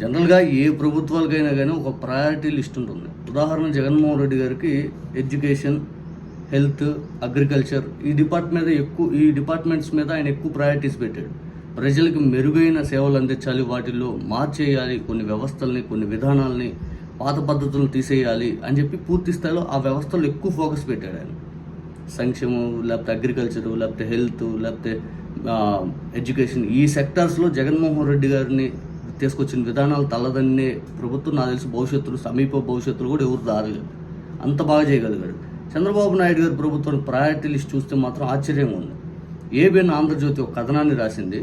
జనరల్గా ఏ ప్రభుత్వాలకైనా కానీ ఒక ప్రయారిటీ లిస్ట్ ఉంటుంది. ఉదాహరణ జగన్మోహన్ రెడ్డి గారికి ఎడ్యుకేషన్ హెల్త్ అగ్రికల్చర్ ఈ డిపార్ట్మెంట్ మీద ఎక్కువ ఈ డిపార్ట్మెంట్స్ మీద ఆయన ఎక్కువ ప్రయారిటీస్ పెట్టాడు. ప్రజలకు మెరుగైన సేవలు అందించాలి వాటిల్లో మార్చేయాలి కొన్ని వ్యవస్థల్ని కొన్ని విధానాలని పాత పద్ధతులను తీసేయాలి అని చెప్పి పూర్తి స్థాయిలో ఆ వ్యవస్థలు ఎక్కువ ఫోకస్ పెట్టాడు ఆయన. సంక్షేమం లేకపోతే అగ్రికల్చర్ లేకపోతే హెల్త్ లేకపోతే ఎడ్యుకేషన్ ఈ సెక్టార్స్లో జగన్మోహన్ రెడ్డి గారిని తీసుకొచ్చిన విధానాలు తల్లదన్నే ప్రభుత్వం నాకు తెలిసి భవిష్యత్తులో సమీప భవిష్యత్తులో కూడా ఎవరు దారలేదు అంత బాగా చేయగలిగాడు. చంద్రబాబు నాయుడు గారి ప్రభుత్వం ప్రయారిటీ లిస్ట్ చూస్తే మాత్రం ఆశ్చర్యంగా ఉంది. ఏబిఎన్ ఆంధ్రజ్యోతి ఒక కథనాన్ని రాసింది.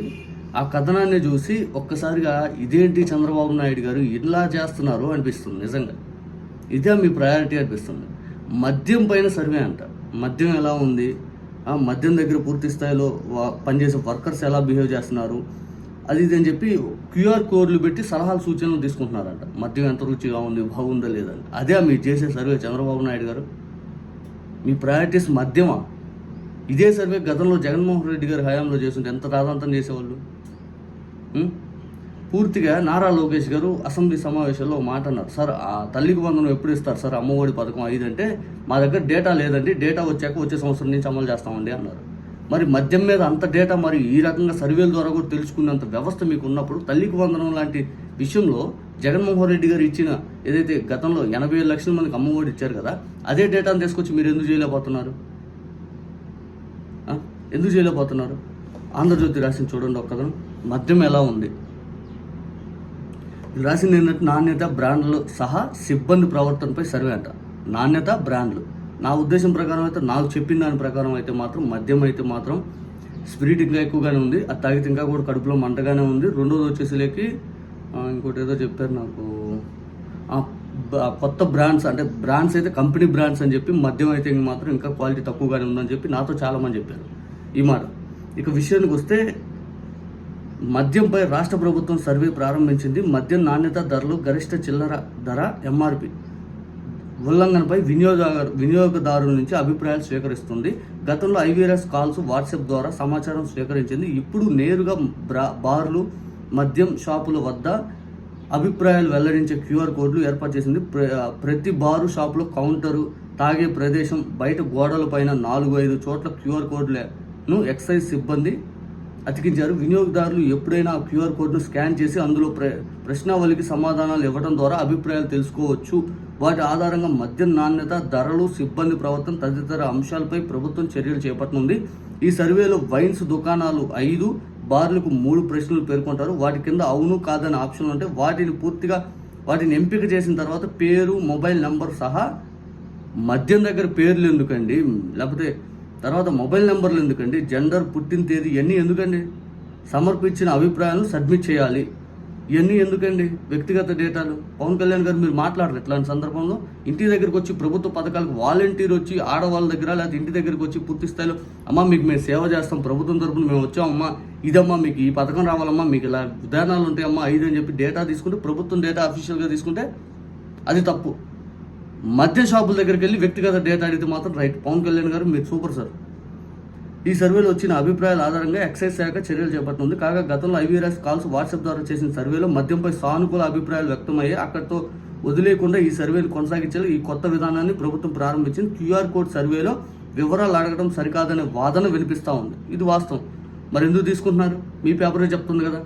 ఆ కథనాన్ని చూసి ఒక్కసారిగా ఇదేంటి చంద్రబాబు నాయుడు గారు ఇలా చేస్తున్నారు అనిపిస్తుంది నిజంగా. ఇదే మీ ప్రయారిటీ అనిపిస్తుంది. మద్యం పైన సర్వే అంట. మద్యం ఎలా ఉంది? ఆ మద్యం దగ్గర పూర్తి స్థాయిలో పనిచేసే వర్కర్స్ ఎలా బిహేవ్ చేస్తున్నారు? అది ఇది అని చెప్పి క్యూఆర్ కోడ్లు పెట్టి సలహాలు సూచనలు తీసుకుంటున్నారంట. మద్యం ఎంత రుచిగా ఉంది బాగుందా లేదని అదే మీరు చేసే సర్వే చంద్రబాబు నాయుడు గారు. మీ ప్రయారిటీస్ మద్యమా ఇదే సర్వే గతంలో జగన్మోహన్ రెడ్డి గారి హయాంలో చేస్తుంటే ఎంత రాదంతం చేసేవాళ్ళు? పూర్తిగా నారా లోకేష్ గారు అసెంబ్లీ సమావేశంలో మాట అన్నారు. సార్ ఆ తల్లికి బంధనం ఎప్పుడు ఇస్తారు? సార్ అమ్మఒడి పథకం ఐదంటే మా దగ్గర డేటా లేదండి. డేటా వచ్చాక వచ్చే సంవత్సరం నుంచి అమలు చేస్తామండి అన్నారు. మరి మద్యం మీద అంత డేటా మరి ఈ రకంగా సర్వేల ద్వారా కూడా తెలుసుకున్నంత వ్యవస్థ మీకు ఉన్నప్పుడు తల్లికి వందనం లాంటి విషయంలో జగన్మోహన్ రెడ్డి గారు ఇచ్చిన ఏదైతే గతంలో ఎనభై ఏడు లక్షల మందికి అమ్మఒడి ఇచ్చారు కదా అదే డేటాను తీసుకొచ్చి మీరు ఎందుకు చేయలేకపోతున్నారు? ఎందుకు చేయలేకపోతున్నారు? ఆంధ్రజ్యోతి రాసింది చూడండి ఒక్కదం మద్యం ఎలా ఉంది? ఇది రాసింది ఏంటంటే నాణ్యత బ్రాండ్లు సహా సిబ్బంది ప్రవర్తనపై సర్వే అంట. నాణ్యత బ్రాండ్లు. నా ఉద్దేశం ప్రకారం అయితే నాకు చెప్పిన దాని ప్రకారం అయితే మాత్రం మద్యం అయితే మాత్రం స్పిరిట్ ఇంకా ఎక్కువగానే ఉంది. అది తాగితే ఇంకా కూడా కడుపులో మంటగానే ఉంది. రెండోది వచ్చేసరికి ఇంకోటి ఏదో చెప్పారు నాకు. కొత్త బ్రాండ్స్ అంటే బ్రాండ్స్ అయితే కంపెనీ బ్రాండ్స్ అని చెప్పి మద్యం అయితే ఇంక మాత్రం ఇంకా క్వాలిటీ తక్కువగానే ఉందని చెప్పి నాతో చాలామంది చెప్పారు. ఈ మాట. ఇక విషయానికి వస్తే మద్యంపై రాష్ట్ర ప్రభుత్వం సర్వే ప్రారంభించింది. మద్యం నాణ్యత ధరలు గరిష్ట చిల్లర ధర ఎంఆర్పి ఉల్లంఘనపై వినియోగదారు వినియోగదారుల నుంచి అభిప్రాయాలు స్వీకరిస్తుంది. గతంలో ఐవీఆర్ఎస్ కాల్స్ వాట్సాప్ ద్వారా సమాచారం స్వీకరించింది. ఇప్పుడు నేరుగా బ్రా బార్లు మద్యం షాపుల వద్ద అభిప్రాయాలు వెల్లడించే క్యూఆర్ కోడ్లు ఏర్పాటు చేసింది. ప్ర- ప్రతి బారు షాపులో కౌంటరు తాగే ప్రదేశం బయట గోడల పైన నాలుగు ఐదు చోట్ల క్యూఆర్ కోడ్లను ఎక్సైజ్ సిబ్బంది అతికించారు. వినియోగదారులు ఎప్పుడైనా ఆ క్యూఆర్ కోడ్ను స్కాన్ చేసి అందులో ప్ర ప్రశ్నావళికి సమాధానాలు ఇవ్వడం ద్వారా అభిప్రాయాలు తెలుసుకోవచ్చు. వాటి ఆధారంగా మద్యం నాణ్యత ధరలు సిబ్బంది ప్రవర్తన తదితర అంశాలపై ప్రభుత్వం చర్యలు చేపట్టనుంది. ఈ సర్వేలో వైన్స్ దుకాణాలు ఐదు బార్లకు మూడు ప్రశ్నలు పేర్కొంటారు. వాటి కింద అవును కాదని ఆప్షన్లు ఉంటే వాటిని పూర్తిగా వాటిని ఎంపిక చేసిన తర్వాత పేరు మొబైల్ నెంబర్ సహా మద్యం దగ్గర పేర్లు ఎందుకండి? లేకపోతే తర్వాత మొబైల్ నెంబర్లు ఎందుకండి? జెండర్ పుట్టిన తేదీ ఇవన్నీ ఎందుకండి? సమర్పించిన అభిప్రాయాలను సబ్మిట్ చేయాలి. ఇవన్నీ ఎందుకండి? వ్యక్తిగత డేటాలు. పవన్ కళ్యాణ్ గారు మీరు మాట్లాడరు ఇట్లాంటి సందర్భంలో. ఇంటి దగ్గరికి వచ్చి ప్రభుత్వ పథకాలకు వాలంటీర్ వచ్చి ఆడవాళ్ళ దగ్గర లేకపోతే ఇంటి దగ్గరికి వచ్చి పూర్తి స్థాయిలో అమ్మా మీకు మేము సేవ చేస్తాం ప్రభుత్వం తరపున మేము వచ్చామమ్మా ఇదమ్మా మీకు ఈ పథకం రావాలమ్మా మీకు ఇలా విధానాలు ఉంటాయమ్మా ఇది అని చెప్పి డేటా తీసుకుంటే ప్రభుత్వం డేటా అఫీషియల్గా తీసుకుంటే అది తప్పు. మద్య షాపుల దగ్గరికి వెళ్ళి వ్యక్తిగత డేటా అడిగితే మాత్రం రైట్. పవన్ కళ్యాణ్ గారు మీరు సూపర్ సార్. ఈ సర్వేలో వచ్చిన అభిప్రాయాల ఆధారంగా ఎక్సైజ్ శాఖ చర్యలు చేపట్టనుంది కాగా గతంలో ఐవీఆర్ఎస్ కాల్స్ వాట్సాప్ ద్వారా చేసిన సర్వేలో మద్యంపై సానుకూల అభిప్రాయాలు వ్యక్తమయ్యాయి. అక్కడితో వదిలేయకుండా ఈ సర్వేను కొనసాగించాలి ఈ కొత్త విధానాన్ని ప్రభుత్వం ప్రారంభించింది. క్యూఆర్ కోడ్ సర్వేలో వివరాలు అడగడం సరికాదనే వాదన వినిపిస్తూ ఉంది. ఇది వాస్తవం. మరి ఎందుకు తీసుకుంటున్నారు? మీ పేపరే చెప్తుంది కదా.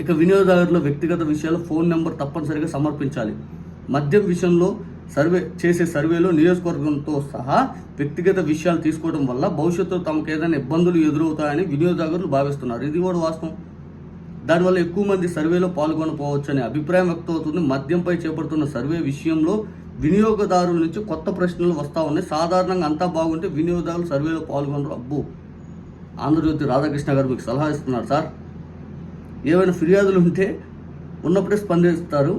ఇక వినియోగదారుల వ్యక్తిగత విషయాలు ఫోన్ నెంబర్ తప్పనిసరిగా సమర్పించాలి. మద్యం విషయంలో సర్వే చేసే సర్వేలో నియోజకవర్గంతో సహా వ్యక్తిగత విషయాలు తీసుకోవడం వల్ల భవిష్యత్తులో తమకు ఏదైనా ఇబ్బందులు ఎదురవుతాయని వినియోగదారులు భావిస్తున్నారు. ఇది కూడా వాస్తవం. దానివల్ల ఎక్కువ మంది సర్వేలో పాల్గొనకపోవచ్చు అనే అభిప్రాయం వ్యక్తమవుతుంది. మద్యంపై చేపడుతున్న సర్వే విషయంలో వినియోగదారుల నుంచి కొత్త ప్రశ్నలు వస్తూ ఉన్నాయి. సాధారణంగా అంతా బాగుంటే వినియోగదారులు సర్వేలో పాల్గొనరు. అబ్బో! ఆంధ్రజ్యోతి రాధాకృష్ణ గారు మీకు సలహా ఇస్తున్నారు సార్. ఏమైనా ఫిర్యాదులు ఉంటే ఉన్నప్పుడే స్పందిస్తారు.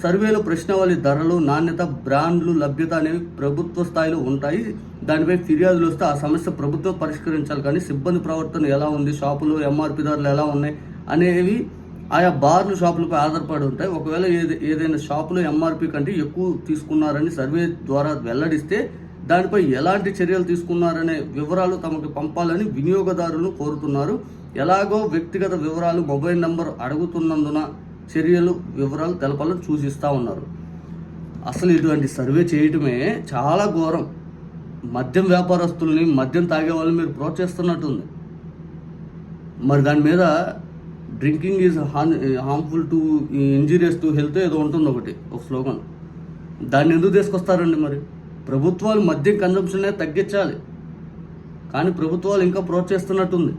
సర్వేలో ప్రశ్నావళి ధరలు నాణ్యత బ్రాండ్లు లభ్యత అనేవి ప్రభుత్వ స్థాయిలో ఉంటాయి. దానిపై ఫిర్యాదులు వస్తే ఆ సమస్య ప్రభుత్వం పరిష్కరించాలి. కానీ సిబ్బంది ప్రవర్తన ఎలా ఉంది? షాపులు ఎంఆర్పి ధరలు ఎలా ఉన్నాయి? అనేవి ఆయా బార్లు షాపులపై ఆధారపడి ఉంటాయి. ఒకవేళ ఏది ఏదైనా షాపులు ఎంఆర్పి కంటే ఎక్కువ తీసుకున్నారని సర్వే ద్వారా వెల్లడిస్తే దానిపై ఎలాంటి చర్యలు తీసుకున్నారనే వివరాలు తమకు పంపాలని వినియోగదారులను కోరుతున్నారు. ఎలాగో వ్యక్తిగత వివరాలు మొబైల్ నంబర్ అడుగుతున్నందున చర్యలు వివరాలు తెలపాలని సూచిస్తూ ఉన్నారు. అసలు ఇటువంటి సర్వే చేయటమే చాలా ఘోరం. మద్యం వ్యాపారస్తుల్ని మద్యం తాగే వాళ్ళని మీరు ప్రోత్సహిస్తున్నట్టుంది. మరి దాని మీద drinking is Han harmful to injurious to health ఏదో ఉంటుంది ఒకటి ఒక స్లోగన్. దాన్ని ఎందుకు తీసుకొస్తారండి మరి? ప్రభుత్వాలు మద్యం కన్జంప్షనే తగ్గించాలి. కానీ ప్రభుత్వాలు ఇంకా ప్రోత్సహిస్తున్నట్టుంది.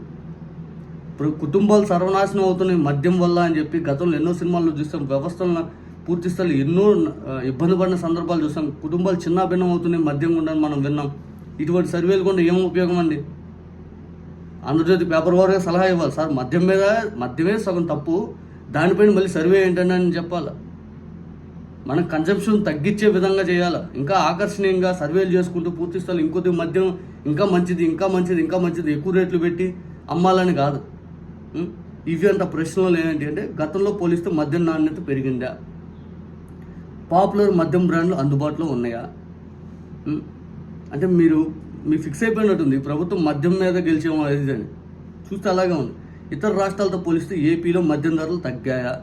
ఇప్పుడు కుటుంబాలు సర్వనాశనం అవుతున్నాయి మద్యం వల్ల అని చెప్పి గతంలో ఎన్నో సినిమాల్లో చూసాం వ్యవస్థలను పూర్తి స్థాయిలో ఎన్నో ఇబ్బంది పడిన సందర్భాలు చూసాం కుటుంబాలు చిన్న భిన్నం అవుతున్నాయి మద్యం ఉండని మనం విన్నాం. ఇటువంటి సర్వేలు కూడా ఏం ఉపయోగం అండి? ఆంధ్రజ్యోతి పేపర్ వారుగా సలహా ఇవ్వాలి. సార్ మద్యం మీద మద్యమే సగం తప్పు. దానిపైన మళ్ళీ సర్వే ఏంటని అని చెప్పాలి? మనం కన్జంప్షన్ తగ్గించే విధంగా చేయాలి? ఇంకా ఆకర్షణీయంగా సర్వేలు చేసుకుంటూ పూర్తి స్థాయిలో ఇంకొద్ది మద్యం ఇంకా మంచిది ఇంకా మంచిది ఇంకా మంచిది ఎక్కువ రేట్లు పెట్టి అమ్మాలని కాదు. ఇవి అంత ప్రశ్నలు ఏంటి అంటే గతంలో పోలిస్తే మద్యం నాణ్యత పెరిగిందా? పాపులర్ మద్యం బ్రాండ్లు అందుబాటులో ఉన్నాయా? అంటే మీరు మీ ఫిక్స్ అయిపోయినట్టుంది. ప్రభుత్వం మద్యం మీద గెలిచేమో అది అని. చూస్తే అలాగే ఉంది. ఇతర రాష్ట్రాలతో పోలిస్తే ఏపీలో మద్యం ధరలు తగ్గాయా?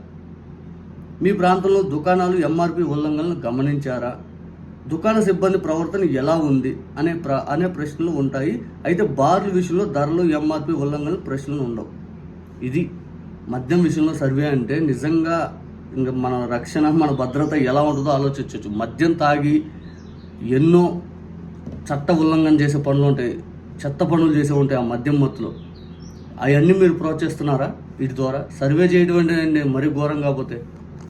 మీ ప్రాంతంలో దుకాణాలు ఎంఆర్పి ఉల్లంఘనలు గమనించారా? దుకాణ సిబ్బంది ప్రవర్తన ఎలా ఉంది అనే ప్ర అనే ప్రశ్నలు ఉంటాయి. అయితే బార్ల విషయంలో ధరలు ఎంఆర్పి ఉల్లంఘనలు ప్రశ్నలు ఉండవు. ఇది మద్యం విషయంలో సర్వే అంటే నిజంగా ఇంకా మన రక్షణ మన భద్రత ఎలా ఉంటుందో ఆలోచించవచ్చు మద్యం తాగి ఎన్నో చట్ట ఉల్లంఘన చేసే పనులు ఉంటాయి. చెత్త పనులు చేసే ఉంటాయి ఆ మద్యం మత్తులో. అవన్నీ మీరు ప్రోత్సహిస్తున్నారా? వీటి ద్వారా సర్వే చేయడం అంటే మరీ ఘోరం కాకపోతే.